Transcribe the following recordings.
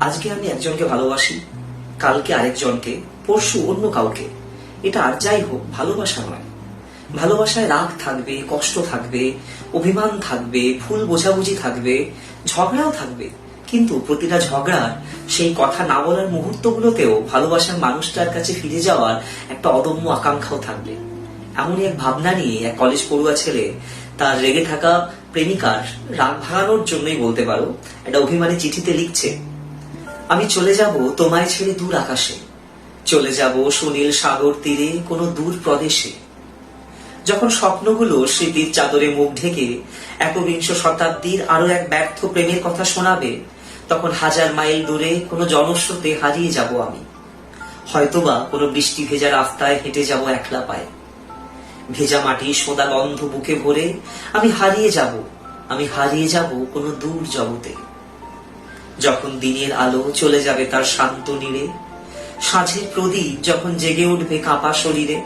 আজকে আমি একজনকে ভালোবাসি, কালকে আরেকজনকে, পরশু অন্য কাউকে। এটা আর যাই হোক, ভালোবাসা নয়। ভালোবাসায় রাগ থাকবে, কষ্ট থাকবে, অভিমান থাকবে, ভুল বোঝাবুঝি থাকবে, ঝগড়াও থাকবে। কিন্তু প্রতিটা ঝগড়ার সেই কথা না বলার মুহূর্তগুলোতেও ভালোবাসার মানুষটার কাছে ফিরে যাওয়ার একটা অদম্য আকাঙ্ক্ষাও থাকবে। এমনই এক ভাবনা নিয়ে এক কলেজ পড়ুয়া ছেলে, তার রেগে থাকা প্রেমিকার রাগ ভাঙানোর জন্যই বলতে পারো, একটা অভিমানী চিঠিতে লিখছে আমি চলে যাব তোমায় ছেড়ে দূর আকাশে। চলে যাব সুনীল সাগর তীরে কোনো দূর প্রদেশে। যখন স্বপ্নগুলো স্মৃতির চাদরে মুখ ঢেকে একবিংশ শতাব্দীর আরও এক ব্যর্থ প্রেমের কথা শোনাবে, তখন হাজার মাইল দূরে কোনো জনস্রোতে হারিয়ে যাব আমি। হয়তোবা কোনো বৃষ্টি ভেজা রাস্তায় হেঁটে যাব একলা পায়ে। ভেজা মাটি সোদা গন্ধ বুকে ভরে আমি হারিয়ে যাব, আমি হারিয়ে যাব কোনো দূর জগতে। যখন দিনের আলো চলে যাবে তার শান্ত নীড়ে, সাঁঝের প্রদীপ যখন জেগে উঠবে কাঁপা শরীরে,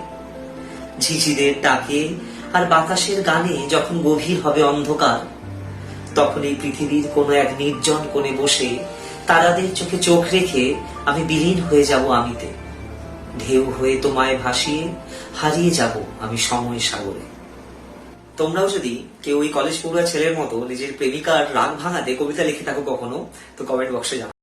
ঝিঝিদের ডাকে আর বাতাসের গানে যখন গভীর হবে অন্ধকার, তখন এই পৃথিবীর কোনো এক নির্জন কোণে বসে তারাদের চোখে চোখ রেখে আমি বিলীন হয়ে যাব আমিতে। ঢেউ হয়ে তোমায় ভাসিয়ে হারিয়ে যাব আমি সময় সাগরে। তোমরাও যদি কেউ ওই কলেজ পড়ুয়া ছেলের মতো নিজের প্রেমিকার রাগ ভাঙাতে কবিতা লিখে থাকো কখনো, তো কমেন্ট বক্সে জানাও।